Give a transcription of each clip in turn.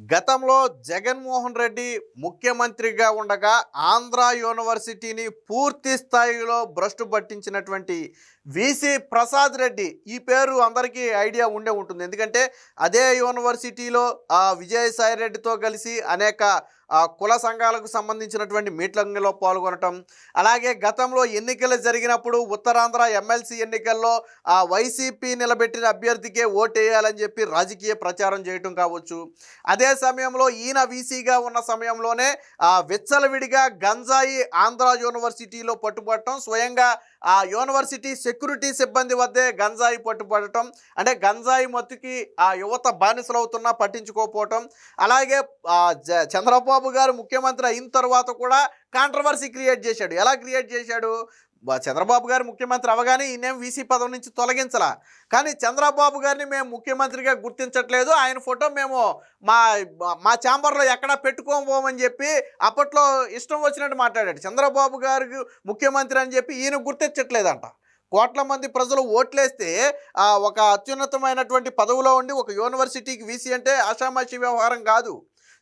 గతంలో జగన్మోహన్ రెడ్డి ముఖ్యమంత్రిగా ఉండగా ఆంధ్ర యూనివర్సిటీని పూర్తి స్థాయిలో భ్రష్టు పట్టించినటువంటి విసి ప్రసాద్ రెడ్డి ఈ పేరు అందరికీ ఐడియా ఉండే ఉంటుంది. ఎందుకంటే అదే యూనివర్సిటీలో ఆ విజయసాయి రెడ్డితో కలిసి అనేక కుల సంఘాలకు సంబంధించినటువంటి మీట్లంలో పాల్గొనటం. అలాగే గతంలో ఎన్నికలు జరిగినప్పుడు ఉత్తరాంధ్ర ఎమ్మెల్సీ ఎన్నికల్లో ఆ వైసీపీ నిలబెట్టిన అభ్యర్థికే ఓటేయాలని చెప్పి రాజకీయ ప్రచారం చేయటం కావచ్చు. అదే సమయంలో ఈయన వీసీగా ఉన్న సమయంలోనే ఆ విచ్చలవిడిగా గంజాయి ఆంధ్ర యూనివర్సిటీలో పట్టుబడటం స్వయంగా ఆ యూనివర్సిటీ సెక్యూరిటీ సిబ్బంది వద్దే గంజాయి పట్టుబడటం అంటే గంజాయి మత్తుకి ఆ యువత బానిసలవుతున్నా పట్టించుకోకపోవటం అలాగే చంద్రబాబు గారు ముఖ్యమంత్రి అయిన తర్వాత కూడా కాంట్రవర్సీ క్రియేట్ చేశాడు. ఎలా క్రియేట్ చేశాడు? చంద్రబాబు గారు ముఖ్యమంత్రి అవగానే ఈయనేం వీసీ పదవి నుంచి తొలగించలా. కానీ చంద్రబాబు గారిని మేము ముఖ్యమంత్రిగా గుర్తించట్లేదు. ఆయన ఫోటో మేము మా మా ఛాంబర్లో ఎక్కడా పెట్టుకోబోమని చెప్పి అప్పట్లో ఇష్టం వచ్చినట్టు మాట్లాడాడు. చంద్రబాబు గారికి ముఖ్యమంత్రి అని చెప్పి ఈయన గుర్తించట్లేదంట. కోట్ల మంది ప్రజలు ఓట్లేస్తే ఒక అత్యున్నతమైనటువంటి పదవిలో ఉండి ఒక యూనివర్సిటీకి వీసీ అంటే ఆషామాషి వ్యవహారం కాదు.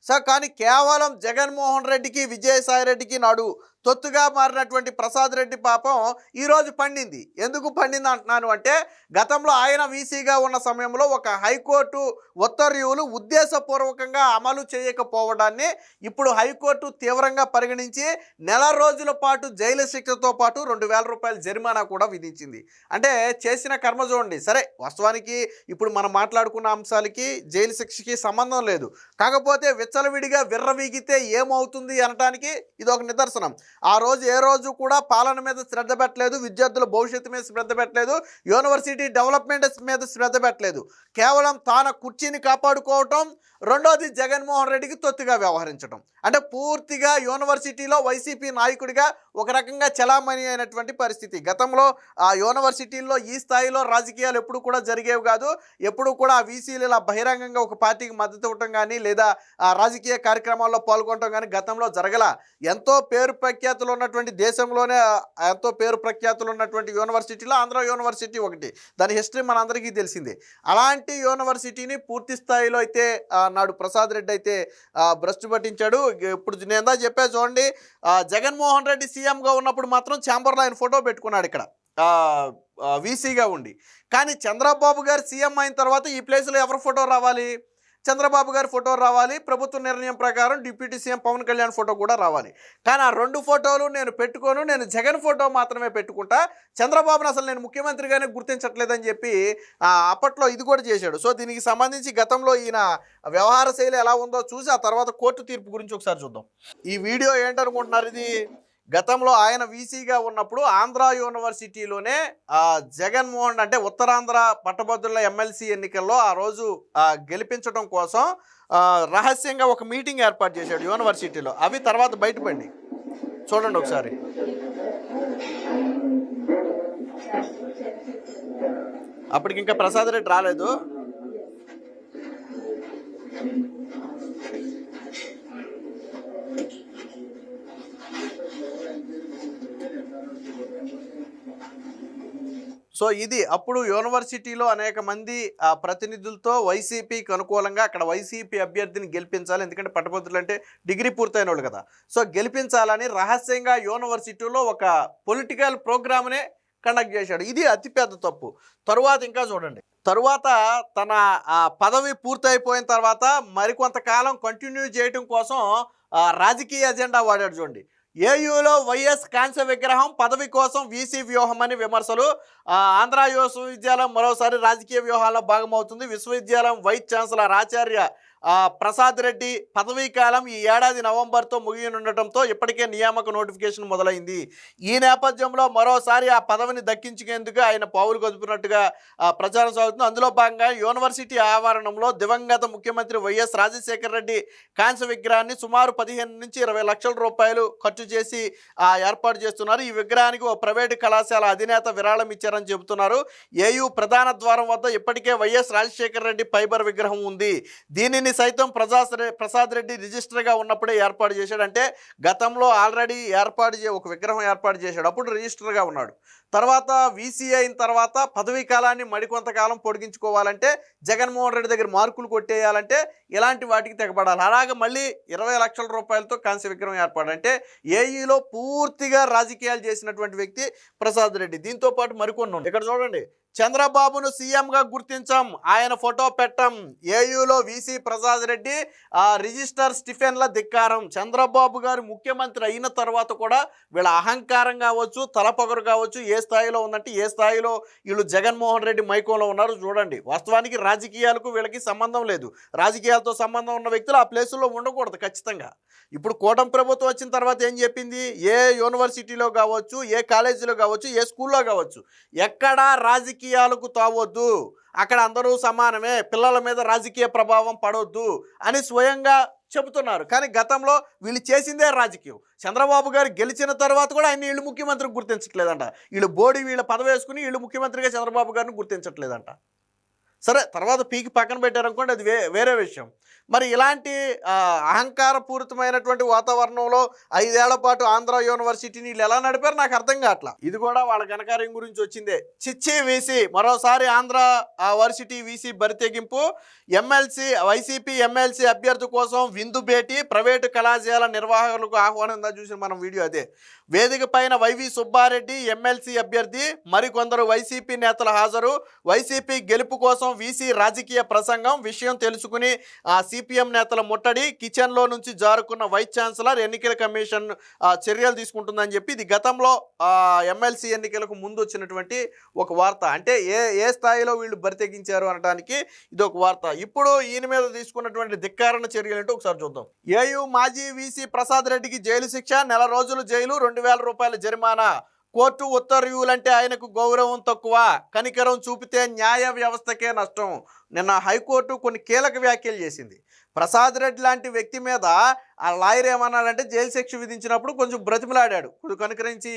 సో కానీ కేవలం జగన్మోహన్ రెడ్డికి విజయసాయి రెడ్డికి నాడు తొత్తుగా మారినటువంటి ప్రసాద్ రెడ్డి పాపం ఈరోజు పండింది. ఎందుకు పండింది అంటున్నాను అంటే గతంలో ఆయన వీసీగా ఉన్న సమయంలో ఒక హైకోర్టు ఉత్తర్వులు ఉద్దేశపూర్వకంగా అమలు చేయకపోవడాన్ని ఇప్పుడు హైకోర్టు తీవ్రంగా పరిగణించి నెల రోజుల పాటు జైలు శిక్షతో పాటు రెండు వేల రూపాయల జరిమానా కూడా విధించింది. అంటే చేసిన కర్మ చూడండి. సరే వాస్తవానికి ఇప్పుడు మనం మాట్లాడుకున్న అంశాలకి జైలు శిక్షకి సంబంధం లేదు. కాకపోతే విచ్చలవిడిగా విర్రవీగితే ఏమవుతుంది అనటానికి ఇది ఒక నిదర్శనం. ఆ రోజు ఏ రోజు కూడా పాలన మీద శ్రద్ధ పెట్టలేదు విద్యార్థుల భవిష్యత్తు మీద శ్రద్ధ పెట్టలేదు యూనివర్సిటీ డెవలప్మెంట్ మీద శ్రద్ధ పెట్టలేదు. కేవలం తాన కుర్చీని కాపాడుకోవటం రెండోది జగన్మోహన్ రెడ్డికి తొత్తుగా వ్యవహరించడం అంటే పూర్తిగా యూనివర్సిటీలో వైసీపీ నాయకుడిగా ఒక రకంగా చలామణి అయినటువంటి పరిస్థితి. గతంలో ఆ యూనివర్సిటీల్లో ఈ స్థాయిలో రాజకీయాలు ఎప్పుడు కూడా జరిగేవి కాదు. ఎప్పుడు కూడా ఆ వీసీలు ఇలా బహిరంగంగా ఒక పార్టీకి మద్దతు ఇవ్వటం కానీ లేదా ఆ రాజకీయ కార్యక్రమాల్లో పాల్గొనడం కానీ గతంలో జరగల ఎంతో పేరు ప్రఖ్యాతులు ఉన్నటువంటి దేశంలోనే ఎంతో పేరు ప్రఖ్యాతులు ఉన్నటువంటి యూనివర్సిటీలో ఆంధ్ర యూనివర్సిటీ ఒకటి. దాని హిస్టరీ మనందరికీ తెలిసిందే. అలాంటి యూనివర్సిటీని పూర్తి స్థాయిలో అయితే నాడు ప్రసాద్ రెడ్డి అయితే భ్రష్టు పట్టించాడు. ఇప్పుడు నేను ఎందా చెప్పా చూడండి జగన్మోహన్ రెడ్డి సీఎంగా ఉన్నప్పుడు మాత్రం ఛాంబర్లో ఆయన ఫోటో పెట్టుకున్నాడు ఇక్కడ. వీసీగా ఉండి. కానీ చంద్రబాబు గారు సీఎం అయిన తర్వాత ఈ ప్లేస్లో ఎవరి ఫోటో రావాలి? చంద్రబాబు గారి ఫోటో రావాలి. ప్రభుత్వ నిర్ణయం ప్రకారం deputy CM Pawan Kalyan photo కూడా రావాలి. కానీ ఆ రెండు ఫోటోలు నేను పెట్టుకోను. నేను జగన్ ఫోటో మాత్రమే పెట్టుకుంటా. చంద్రబాబును అసలు నేను ముఖ్యమంత్రిగానే గుర్తించట్లేదని చెప్పి అప్పట్లో ఇది కూడా చేశాడు. సో దీనికి సంబంధించి గతంలో ఈయన వ్యవహార శైలి ఎలా ఉందో చూసి ఆ తర్వాత కోర్టు తీర్పు గురించి ఒకసారి చూద్దాం. ఈ వీడియో ఏంటనుకుంటున్నారు ఇది? గతంలో ఆయన వీసీగా ఉన్నప్పుడు ఆంధ్ర యూనివర్సిటీలోనే జగన్మోహన్ అంటే ఉత్తరాంధ్ర పట్టభద్రుల ఎమ్మెల్సీ ఎన్నికల్లో ఆ రోజు గెలిపించడం కోసం రహస్యంగా ఒక మీటింగ్ ఏర్పాటు చేశాడు యూనివర్సిటీలో. అవి తర్వాత బయటపడి చూడండి ఒకసారి. అప్పటికి ఇంకా ప్రసాద్ రెడ్డి రాలేదు. సో ఇది అప్పుడు యూనివర్సిటీలో అనేక మంది ప్రతినిధులతో వైసీపీకి అనుకూలంగా అక్కడ వైసీపీ అభ్యర్థిని గెలిపించాలి. ఎందుకంటే పట్టభద్రులు అంటే డిగ్రీ పూర్తయిన వాళ్ళు కదా. సో గెలిపించాలని రహస్యంగా యూనివర్సిటీలో ఒక పొలిటికల్ ప్రోగ్రామ్నే కండక్ట్ చేశాడు. ఇది అతిపెద్ద తప్పు. తరువాత ఇంకా చూడండి. తరువాత తన ఆ, పదవి పూర్తయిపోయిన తర్వాత మరికొంతకాలం కంటిన్యూ చేయడం కోసం రాజకీయ ఎజెండా వాడాడు చూడండి. ఏయూలో వైఎస్ కాంస్య విగ్రహం పదవి కోసం వీసీ వ్యూహం అని విమర్శలు. ఆంధ్ర విశ్వవిద్యాలయం మరోసారి రాజకీయ వ్యూహాల్లో భాగమవుతుంది. విశ్వవిద్యాలయం వైస్ ఛాన్సలర్ ఆచార్య ప్రసాద్ రెడ్డి పదవీ కాలం ఈ ఏడాది నవంబర్తో ముగియనుండటంతో ఇప్పటికే నియామక నోటిఫికేషన్ మొదలైంది. ఈ నేపథ్యంలో మరోసారి ఆ పదవిని దక్కించుకేందుకు ఆయన పావులు కదుపునట్టుగా ప్రచారం సాగుతుంది. అందులో భాగంగా యూనివర్సిటీ ఆవరణంలో దివంగత ముఖ్యమంత్రి వైఎస్ రాజశేఖర రెడ్డి కాంస్య విగ్రహాన్ని సుమారు పదిహేను నుంచి ఇరవై లక్షల రూపాయలు ఖర్చు చేసి ఏర్పాటు చేస్తున్నారు. ఈ విగ్రహానికి ఓ ప్రైవేటు కళాశాల అధినేత విరాళం ఇచ్చారని చెబుతున్నారు. ఏయూ ప్రధాన ద్వారం వద్ద ఇప్పటికే వైఎస్ రాజశేఖర రెడ్డి ఫైబర్ విగ్రహం ఉంది. దీనిని దీన్ని సైతం ప్రసాద్ రె- ప్రసాద్ రెడ్డి రిజిస్టర్గా ఉన్నప్పుడే ఏర్పాటు చేశాడు. అంటే గతంలో ఆల్రెడీ ఏర్పాటు చే ఒక విగ్రహం ఏర్పాటు చేశాడు. అప్పుడు రిజిస్టర్గా ఉన్నాడు. తర్వాత వీసీ అయిన తర్వాత పదవీ కాలాన్ని మరికొంతకాలం పొడిగించుకోవాలంటే జగన్మోహన్ రెడ్డి దగ్గర మార్కులు కొట్టేయాలంటే ఇలాంటి వాటికి తెగబడాలి అలాగే మళ్ళీ ఇరవై లక్షల రూపాయలతో కాంస్య విగ్రహం ఏర్పాటు. అంటే ఏఈలో పూర్తిగా రాజకీయాలు చేసినటువంటి వ్యక్తి ప్రసాద్ రెడ్డి. దీంతో పాటు మరికొన్ని ఇక్కడ చూడండి చంద్రబాబును సీఎంగా గుర్తించాం. ఆయన ఫోటో పెట్టం. ఏయూలో వీసీ ప్రసాద్ రెడ్డి ఆ రిజిస్టర్ స్టిఫెన్ల ధిక్కారం. చంద్రబాబు గారు ముఖ్యమంత్రి అయిన తర్వాత కూడా వీళ్ళ అహంకారం కావచ్చు తలపొగరు కావచ్చు ఏ స్థాయిలో ఉందంటే ఏ స్థాయిలో వీళ్ళు జగన్మోహన్ రెడ్డి మైకంలో ఉన్నారు చూడండి. వాస్తవానికి రాజకీయాలకు వీళ్ళకి సంబంధం లేదు. రాజకీయాలతో సంబంధం ఉన్న వ్యక్తులు ఆ ప్లేసుల్లో ఉండకూడదు ఖచ్చితంగా. ఇప్పుడు కూటమి ప్రభుత్వం వచ్చిన తర్వాత ఏం చెప్పింది? ఏ యూనివర్సిటీలో కావచ్చు ఏ కాలేజీలో కావచ్చు ఏ స్కూల్లో కావచ్చు ఎక్కడా రాజకీయ రాజకీయాలకు తావద్దు. అక్కడ అందరూ సమానమే. పిల్లల మీద రాజకీయ ప్రభావం పడవద్దు అని స్వయంగా చెబుతున్నారు. కానీ గతంలో వీళ్ళు చేసిందే రాజకీయం. చంద్రబాబు గారు గెలిచిన తర్వాత కూడా ఆయన వీళ్ళు ముఖ్యమంత్రికి గుర్తించట్లేదంట. వీళ్ళు బోడి వీళ్ళ పదవి వేసుకుని వీళ్ళు ముఖ్యమంత్రిగా చంద్రబాబు గారిని గుర్తించట్లేదంట. సరే తర్వాత పీకి పక్కన పెట్టారనుకోండి అది వే వేరే విషయం. మరి ఇలాంటి అహంకారపూరితమైనటువంటి వాతావరణంలో ఐదేళ్ళ పాటు ఆంధ్ర యూనివర్సిటీని వీళ్ళు ఎలా నడిపారు నాకు అర్థం కావట్లా. ఇది కూడా వాళ్ళ ఘనకార్యం గురించి వచ్చిందే. చిచ్చే వీసీ మరోసారి ఆంధ్ర ఆ, వర్సిటీ వీసీ బరితెగింపు ఎమ్మెల్సీ వైసీపీ ఎమ్మెల్సీ అభ్యర్థి కోసం విందు భేటీ ప్రైవేటు కళాశాల నిర్వాహకులకు ఆహ్వానం చూసిన మనం వీడియో అదే. వేదిక పైన వైవి సుబ్బారెడ్డి ఎమ్మెల్సీ అభ్యర్థి మరికొందరు వైసీపీ నేతలు హాజరు. వైసీపీ గెలుపు కోసం వీసీ రాజకీయ ప్రసంగం విషయం తెలుసుకుని ఆ సిపిఎం నేతల ముట్టడి కిచెన్లో నుంచి జారుకున్న వైస్ ఛాన్సలర్ ఎన్నికల కమిషన్ చర్యలు తీసుకుంటుందని చెప్పి ఇది గతంలో ఎమ్మెల్సీ ఎన్నికలకు ముందు వచ్చినటువంటి ఒక వార్త. అంటే ఏ ఏ స్థాయిలో వీళ్ళు బరితెగించారు అనడానికి ఇది ఒక వార్త. ఇప్పుడు ఈయన మీద తీసుకున్నటువంటి ధిక్కారణ చర్యలు ఏంటో ఒకసారి చూద్దాం. ఏయు మాజీ వీసీ ప్రసాద్ రెడ్డికి జైలు శిక్ష నెల రోజులు జైలు రెండు వేల రూపాయల జరిమానా. కోర్టు ఉత్తర్వులంటే ఆయనకు గౌరవం తక్కువ కనికరం చూపితే న్యాయ వ్యవస్థకే నష్టం. నిన్న హైకోర్టు కొన్ని కీలక వ్యాఖ్యలు చేసింది. ప్రసాద్ రెడ్డి లాంటి వ్యక్తి మీద ఆ లాయర్ ఏమన్నాడంటే జైలు శిక్ష విధించినప్పుడు కొంచెం బ్రతిమలాడాడు. ఇప్పుడు కనుకరించి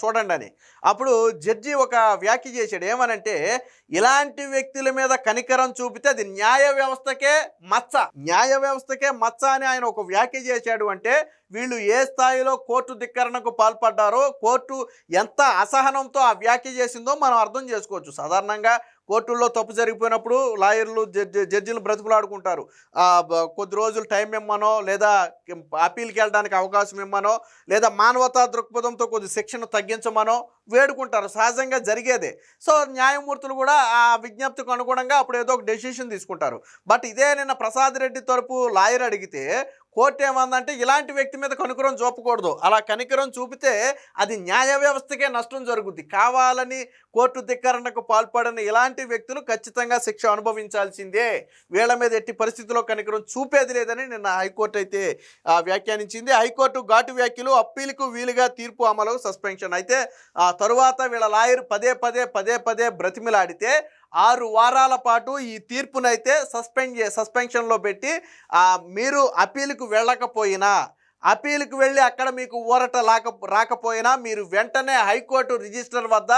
చూడండి అని. అప్పుడు జడ్జి ఒక వ్యాఖ్య చేశాడు. ఏమనంటే ఇలాంటి వ్యక్తుల మీద కనికరం చూపితే అది న్యాయ వ్యవస్థకే మచ్చ. న్యాయ వ్యవస్థకే మచ్చ అని ఆయన ఒక వ్యాఖ్య చేశాడు అంటే వీళ్ళు ఏ స్థాయిలో కోర్టు ధిక్కరణకు పాల్పడ్డారో కోర్టు ఎంత అసహనంతో ఆ వ్యాఖ్య చేసిందో మనం అర్థం చేసుకోవచ్చు. సాధారణంగా కోర్టుల్లో తప్పు జరిగిపోయినప్పుడు లాయర్లు జడ్జిలు బ్రతుకులాడుకుంటారు. కొద్ది రోజులు టైం ఇమ్మనో లేదా అప్పీల్కి వెళ్ళడానికి అవకాశం ఇమ్మనో లేదా మానవతా దృక్పథంతో కొద్ది శిక్షను తగ్గించమనో వేడుకుంటారు. సహజంగా జరిగేదే. సో న్యాయమూర్తులు కూడా ఆ విజ్ఞప్తికి అనుగుణంగా అప్పుడు ఏదో ఒక డెసిషన్ తీసుకుంటారు. బట్ ఇదే నిన్న ప్రసాద్ రెడ్డి తరపు లాయర్ అడిగితే కోర్టు ఏమందంటే ఇలాంటి వ్యక్తి మీద కనుకరం చూపకూడదు. అలా కనికరం చూపితే అది న్యాయ వ్యవస్థకే నష్టం జరుగుద్ది. కావాలని కోర్టు ధిక్కరణకు పాల్పడిన ఇలాంటి వ్యక్తులు ఖచ్చితంగా శిక్ష అనుభవించాల్సిందే. వీళ్ళ మీద ఎట్టి పరిస్థితుల్లో కనికరం చూపేది లేదని నిన్న హైకోర్టు అయితే వ్యాఖ్యానించింది. హైకోర్టు ఘాటు వ్యాఖ్యలు అప్పీలుకు వీలుగా తీర్పు అమలు సస్పెన్షన్. అయితే ఆ తరువాత వీళ్ళ లాయర్ పదే పదే పదే పదే బ్రతిమిలాడితే ఆరు వారాల పాటు ఈ తీర్పునైతే సస్పెండ్ సస్పెన్షన్లో పెట్టి మీరు అప్పీలుకు వెళ్ళకపోయినా అప్పీలుకు వెళ్ళి అక్కడ మీకు ఊరట లాక రాకపోయినా మీరు వెంటనే హైకోర్టు రిజిస్టర్ వద్ద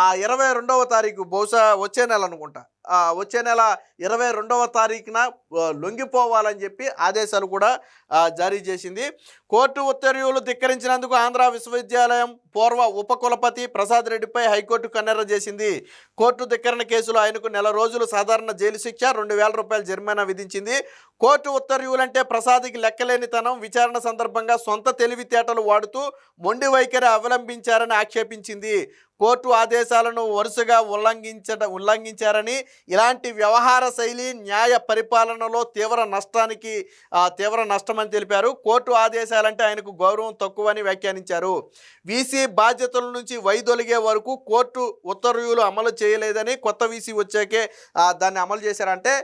ఆ ఇరవై రెండవ తారీఖు బహుశా వచ్చే నెల అనుకుంటా. వచ్చే నెల ఇరవై రెండవ తారీఖున లొంగిపోవాలని చెప్పి ఆదేశాలు కూడా జారీ చేసింది. కోర్టు ఉత్తర్వులు ధిక్కరించినందుకు ఆంధ్ర విశ్వవిద్యాలయం పూర్వ ఉపకులపతి ప్రసాద్ రెడ్డిపై హైకోర్టు కన్నెర చేసింది. కోర్టు ధిక్కరణ కేసులో ఆయనకు నెల రోజులు సాధారణ జైలు శిక్ష రెండు వేల రూపాయల జరిమానా విధించింది. కోర్టు ఉత్తర్వులంటే ప్రసాద్కి లెక్కలేనితనం విచారణ సందర్భంగా సొంత తెలివితేటలు వాడుతూ మొండి వైఖరి అవలంబించారని ఆక్షేపించింది. కోర్టు ఆదేశాలను వరుసగా ఉల్లంఘించట ఉల్లంఘించారని ఇలాంటి వ్యవహార శైలి న్యాయ పరిపాలనలో తీవ్ర నష్టానికి తీవ్ర నష్టమని తెలిపారు. కోర్టు ఆదేశాలంటే ఆయనకు గౌరవం తక్కువని వ్యాఖ్యానించారు. వీసీ బాధ్యతల నుంచి వైదొలిగే వరకు కోర్టు ఉత్తర్వులు అమలు చేయలేదని కొత్త వీసీ వచ్చాకే దాన్ని అమలు చేశారంటే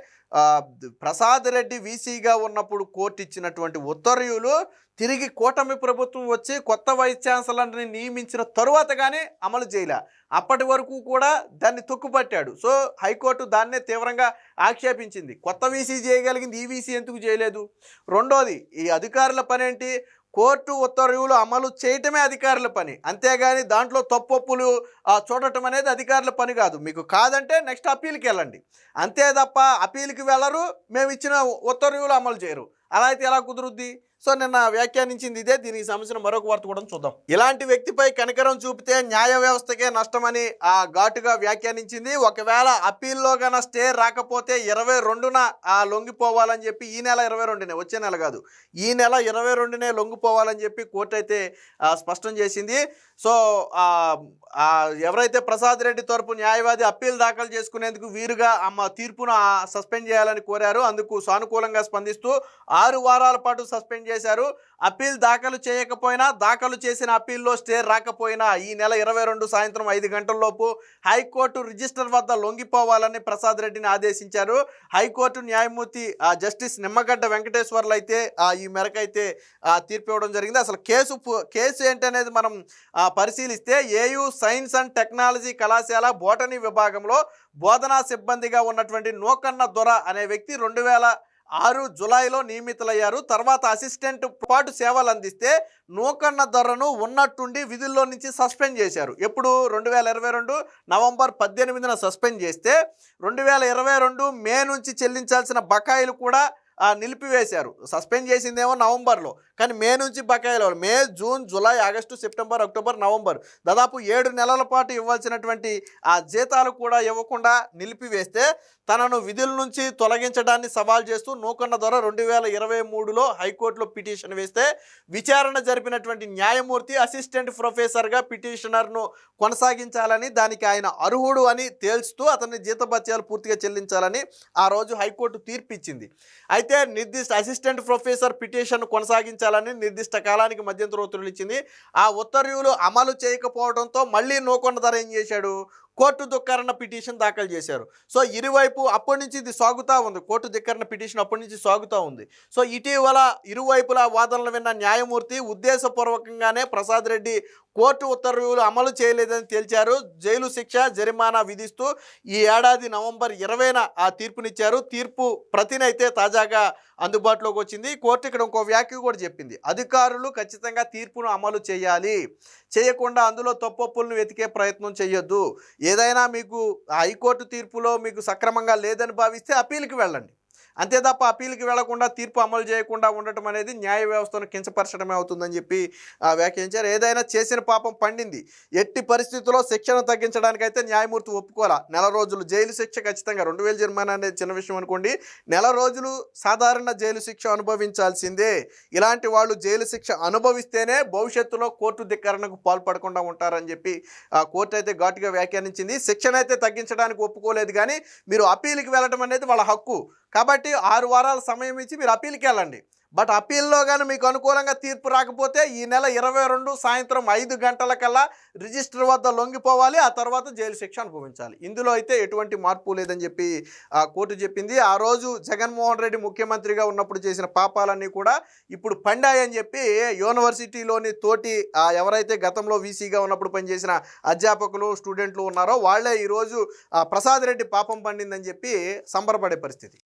ప్రసాద్ రెడ్డి వీసీగా ఉన్నప్పుడు కోర్టు ఇచ్చినటువంటి ఉత్తర్వులు తిరిగి కూటమి ప్రభుత్వం వచ్చి కొత్త వైస్ ఛాన్సలర్ని నియమించిన తరువాత కానీ అమలు చేయలే. అప్పటి వరకు కూడా దాన్ని తొక్కుపట్టాడు. సో హైకోర్టు దాన్నే తీవ్రంగా ఆక్షేపించింది. కొత్త వీసీ చేయగలిగింది ఈ వీసీ ఎందుకు చేయలేదు? రెండోది ఈ అధికారుల పని ఏంటి కోర్టు ఉత్తర్వులు అమలు చేయటమే అధికారుల పని. అంతేగాని దాంట్లో తప్పొప్పులు చూడటం అనేది అధికారుల పని కాదు. మీకు కాదంటే నెక్స్ట్ అప్పీల్కి వెళ్ళండి. అంతే తప్ప అప్పీల్కి వెళ్ళరు మేము ఇచ్చిన ఉత్తర్వులు అమలు చేయరు. అలా అయితే ఎలా కుదురుద్ది? సో నిన్న వ్యాఖ్యానించింది ఇదే. దీనికి సంబంధించిన మరొక వార్త కూడా చూద్దాం. ఇలాంటి వ్యక్తిపై కనికరం చూపితే న్యాయ వ్యవస్థకే నష్టమని ఆ ఘాటుగా వ్యాఖ్యానించింది. ఒకవేళ అప్పీల్లో గన స్టే రాకపోతే ఇరవై రెండున ఆ లొంగిపోవాలని చెప్పి ఈ నెల ఇరవై రెండునే వచ్చే నెల కాదు. ఈ నెల ఇరవై రెండునే లొంగిపోవాలని చెప్పి కోర్టు అయితే స్పష్టం చేసింది. సో ఎవరైతే ప్రసాద్ రెడ్డి తరపు న్యాయవాది అప్పీల్ దాఖలు చేసుకునేందుకు వీరుగా ఆమె తీర్పును సస్పెండ్ చేయాలని కోరారు. అందుకు సానుకూలంగా స్పందిస్తూ ఆరు వారాల పాటు సస్పెండ్ చేశారు. అప్పీల్ దాఖలు చేయకపోయినా దాఖలు చేసిన అప్పీల్లో స్టే రాకపోయినా ఈ నెల ఇరవై రెండు సాయంత్రం ఐదు గంటలలోపు హైకోర్టు రిజిస్టర్ వద్ద లొంగిపోవాలని ప్రసాద్ రెడ్డిని ఆదేశించారు. హైకోర్టు న్యాయమూర్తి ఆ, జస్టిస్ నిమ్మగడ్డ వెంకటేశ్వర్లు అయితే ఈ మేరకు అయితే తీర్పు ఇవ్వడం జరిగింది. అసలు కేసు కేసు కేసు ఏంటనేది మనం పరిశీలిస్తే ఏయూ సైన్స్ అండ్ టెక్నాలజీ కళాశాల బోటనీ విభాగంలో బోధనా సిబ్బందిగా ఉన్నటువంటి నూకన్న దొర అనే వ్యక్తి రెండు వేల ఆరు జులైలో నియమితులయ్యారు. తర్వాత అసిస్టెంట్ పాటు సేవలు అందిస్తే నూకన్న ధరను ఉన్నట్టుండి విధుల్లో నుంచి సస్పెండ్ చేశారు. ఎప్పుడు? రెండు వేల ఇరవై రెండు నవంబర్ పద్దెనిమిదిన సస్పెండ్ చేస్తే రెండు వేల ఇరవై రెండు మే నుంచి చెల్లించాల్సిన బకాయిలు కూడా నిలిపివేశారు. సస్పెండ్ చేసిందేమో నవంబర్లో. కానీ మే నుంచి బకాయిలు May June July August September October November దాదాపు ఏడు నెలల పాటు ఇవ్వాల్సినటువంటి ఆ జీతాలు కూడా ఇవ్వకుండా నిలిపివేస్తే తనను విధుల నుంచి తొలగించడాన్ని సవాల్ చేస్తూ నూకన్న ద్వారా రెండు వేల ఇరవై మూడులో హైకోర్టులో పిటిషన్ వేస్తే విచారణ జరిపినటువంటి న్యాయమూర్తి అసిస్టెంట్ ప్రొఫెసర్గా పిటిషనర్ను కొనసాగించాలని దానికి ఆయన అర్హుడు అని తేల్చుతూ అతని జీతభత్యాలు పూర్తిగా చెల్లించాలని ఆ రోజు హైకోర్టు తీర్పిచ్చింది. అయితే నిర్దిష్ట అసిస్టెంట్ ప్రొఫెసర్ పిటిషన్ కొనసాగించాలని నిర్దిష్ట కాలానికి మధ్యంతర ఉత్తర్వులు ఇచ్చింది. ఆ ఉత్తర్వులు అమలు చేయకపోవడంతో మళ్ళీ నూకొండ ధర ఏం చేశాడు? కోర్టు దుక్కరణ పిటిషన్ దాఖలు చేశారు. సో ఇరువైపు అప్పటి నుంచి ఇది సాగుతూ ఉంది. కోర్టు ధిక్కరణ పిటిషన్ అప్పటి నుంచి సాగుతూ ఉంది. సో ఇటీవల ఇరువైపులా వాదనలు విన్న న్యాయమూర్తి ఉద్దేశపూర్వకంగానే ప్రసాద్ రెడ్డి కోర్టు ఉత్తర్వులు అమలు చేయలేదని తేల్చారు. జైలు శిక్ష జరిమానా విధిస్తూ ఈ ఏడాది నవంబర్ ఇరవైన ఆ తీర్పునిచ్చారు. తీర్పు ప్రతినైతే తాజాగా అందుబాటులోకి వచ్చింది. కోర్టు ఇక్కడ ఇంకో వ్యాఖ్య కూడా చెప్పింది. అధికారులు ఖచ్చితంగా తీర్పును అమలు చేయాలి. చేయకుండా అందులో తప్పొప్పులను వెతికే ప్రయత్నం చేయొద్దు ఏదైనా మీకు హైకోర్టు తీర్పులో మీకు సక్రమంగా లేదని భావిస్తే అప్పీల్కి వెళ్ళండి. అంతే తప్ప అప్పీల్కి వెళ్ళకుండా తీర్పు అమలు చేయకుండా ఉండటం అనేది న్యాయ వ్యవస్థను కించపరచడమే అవుతుందని చెప్పి వ్యాఖ్యానించారు. ఏదైనా చేసిన పాపం పండింది. ఎట్టి పరిస్థితుల్లో శిక్షను తగ్గించడానికైతే న్యాయమూర్తి ఒప్పుకోవాలా? నెల రోజులు జైలు శిక్ష ఖచ్చితంగా రెండు వేల జరిమానా అనేది చిన్న విషయం అనుకోండి. నెల రోజులు సాధారణ జైలు శిక్ష అనుభవించాల్సిందే. ఇలాంటి వాళ్ళు జైలు శిక్ష అనుభవిస్తేనే భవిష్యత్తులో కోర్టు ధిక్కరణకు పాల్పడకుండా ఉంటారని చెప్పి ఆ కోర్టు అయితే ఘాటుగా వ్యాఖ్యానించింది. శిక్షణ అయితే తగ్గించడానికి ఒప్పుకోలేదు కానీ మీరు అప్పీల్కి వెళ్ళడం అనేది వాళ్ళ హక్కు. కాబట్టి ఆరు వారాల సమయం ఇచ్చి మీరు అప్పీల్కి వెళ్ళండి. బట్ అప్పీల్లో కానీ మీకు అనుకూలంగా తీర్పు రాకపోతే ఈ నెల ఇరవై రెండు సాయంత్రం ఐదు గంటలకల్లా రిజిస్టర్ వద్ద లొంగిపోవాలి ఆ తర్వాత జైలు శిక్ష అనుభవించాలి. ఇందులో అయితే ఎటువంటి మార్పు లేదని చెప్పి కోర్టు చెప్పింది. ఆ రోజు జగన్మోహన్ రెడ్డి ముఖ్యమంత్రిగా ఉన్నప్పుడు చేసిన పాపాలన్నీ కూడా ఇప్పుడు పండాయని చెప్పి యూనివర్సిటీలోని తోటి ఎవరైతే గతంలో వీసీగా ఉన్నప్పుడు పనిచేసిన అధ్యాపకులు స్టూడెంట్లు ఉన్నారో వాళ్ళే ఈరోజు ప్రసాద్ రెడ్డి పాపం పండిందని చెప్పి సంబరపడే పరిస్థితి.